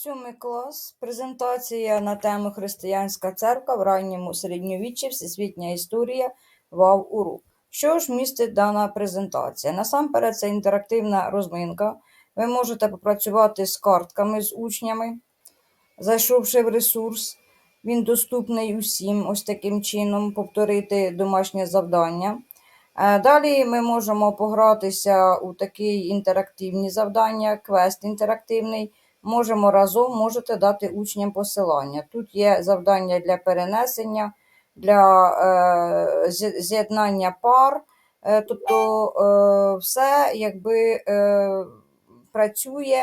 Сьомий клас. Презентація на тему Християнська церква в ранньому середньовіччі, Всесвітня історія, ВАВ урок. Що ж містить дана презентація? Насамперед, це інтерактивна розминка. Ви можете попрацювати з картками з учнями, зайшовши в ресурс. Він доступний усім, ось таким чином, повторити домашнє завдання. Е, Далі ми можемо погратися у такі інтерактивні завдання, квест інтерактивний. Можемо разом, можете дати учням посилання. Тут є завдання для перенесення, для е, з'єднання пар, е, тобто е, все якби е, працює,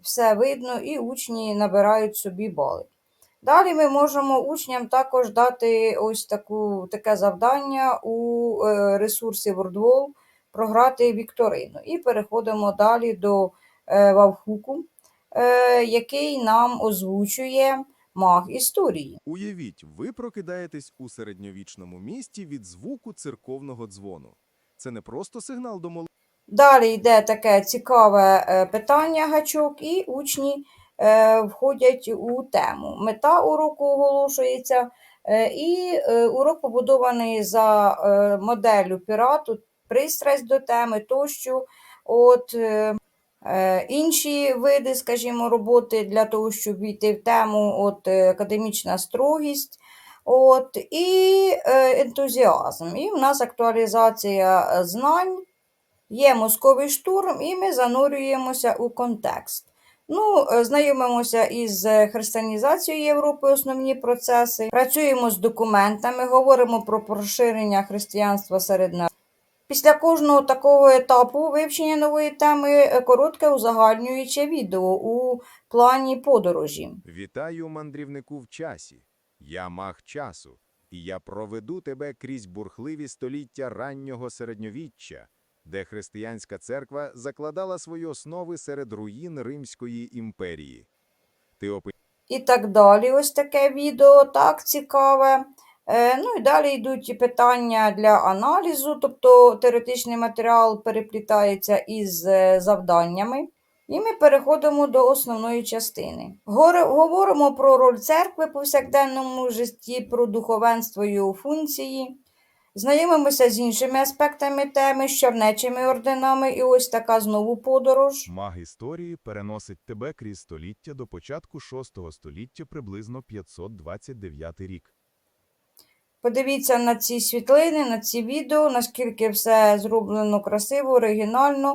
все видно, і учні набирають собі бали. Далі ми можемо учням також дати ось таку, таке завдання у е, ресурсі WordWall програти вікторину. І переходимо далі до е, вавхуку, який нам озвучує маг історії. Уявіть, ви прокидаєтесь у середньовічному місті від звуку церковного дзвону. Це не просто сигнал до молитви, Далі йде таке цікаве е, питання гачок, і учні е, входять у тему. Мета уроку оголошується, е, і е, урок побудований за е, моделлю пірату, пристрасть до теми тощо. От, е, е, інші види, скажімо, роботи для того, щоб війти в тему, от, е, академічна строгість. От, і е, ентузіазм. І в нас актуалізація е, знань. Є мозковий штурм, і ми занурюємося у контекст. Ну, е, знайомимося із е, християнізацією Європи, основні процеси, працюємо з документами, говоримо про поширення християнства серед нас. Після кожного такого етапу вивчення нової теми е, коротке узагальнююче відео у плані подорожі. Вітаю, мандрівнику в часі. Я маг часу, і я проведу тебе крізь бурхливі століття раннього середньовіччя, де християнська церква закладала свої основи серед руїн Римської імперії. Ти опи... і так далі. Ось таке відео, так цікаве. Е, ну і далі йдуть питання для аналізу, тобто теоретичний матеріал переплітається із е, завданнями. І ми переходимо до основної частини. Говоримо про роль церкви повсякденному житті, про духовенство його функції. Знайомимося з іншими аспектами теми, з чернечими орденами, і ось така знову подорож. Маг історії переносить тебе крізь століття до початку VI століття, приблизно 529 рік. Подивіться на ці світлини, на ці відео, наскільки все зроблено красиво, оригінально.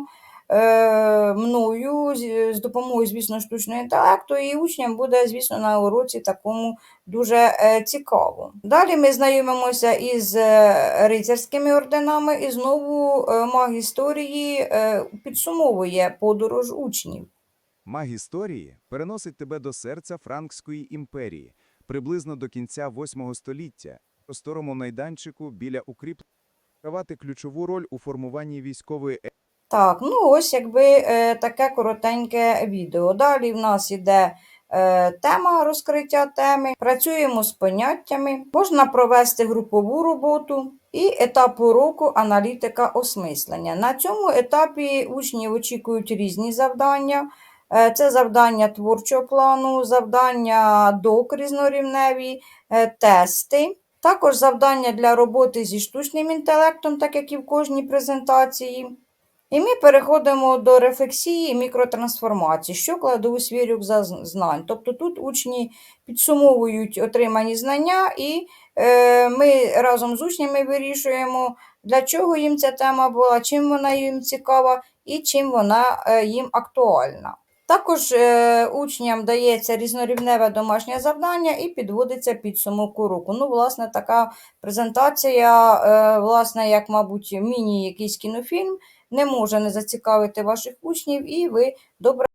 Е, мною з, з допомогою, звісно, штучного інтелекту, і учням буде, звісно, на уроці такому дуже е, цікаво. Далі ми знайомимося із е, рицарськими орденами, і знову е, маг історії е, підсумовує подорож учнів. Маг історії переносить тебе до серця Франкської імперії, приблизно до кінця 8 століття, просторому майданчику біля укріплення гравати ключову роль у формуванні військової е- Так, ну ось якби е, таке коротеньке відео. Далі в нас іде е, тема розкриття теми. Працюємо з поняттями. Можна провести групову роботу і етап уроку аналітика осмислення. На цьому етапі учні очікують різні завдання. Е, Це завдання творчого плану, завдання док різнорівневі, е, тести. Також завдання для роботи зі штучним інтелектом, так як і в кожній презентації. І ми переходимо до рефлексії і мікротрансформації, що кладу у свій рюкзак знань. Тобто тут учні підсумовують отримані знання, і е, ми разом з учнями вирішуємо, для чого їм ця тема була, чим вона їм цікава і чим вона е, їм актуальна. Також е, учням дається різнорівневе домашнє завдання і підводиться підсумок уроку. Ну, власне, така презентація, е, власне, як, мабуть, міні якийсь кінофільм, не може не зацікавити ваших учнів, і ви добре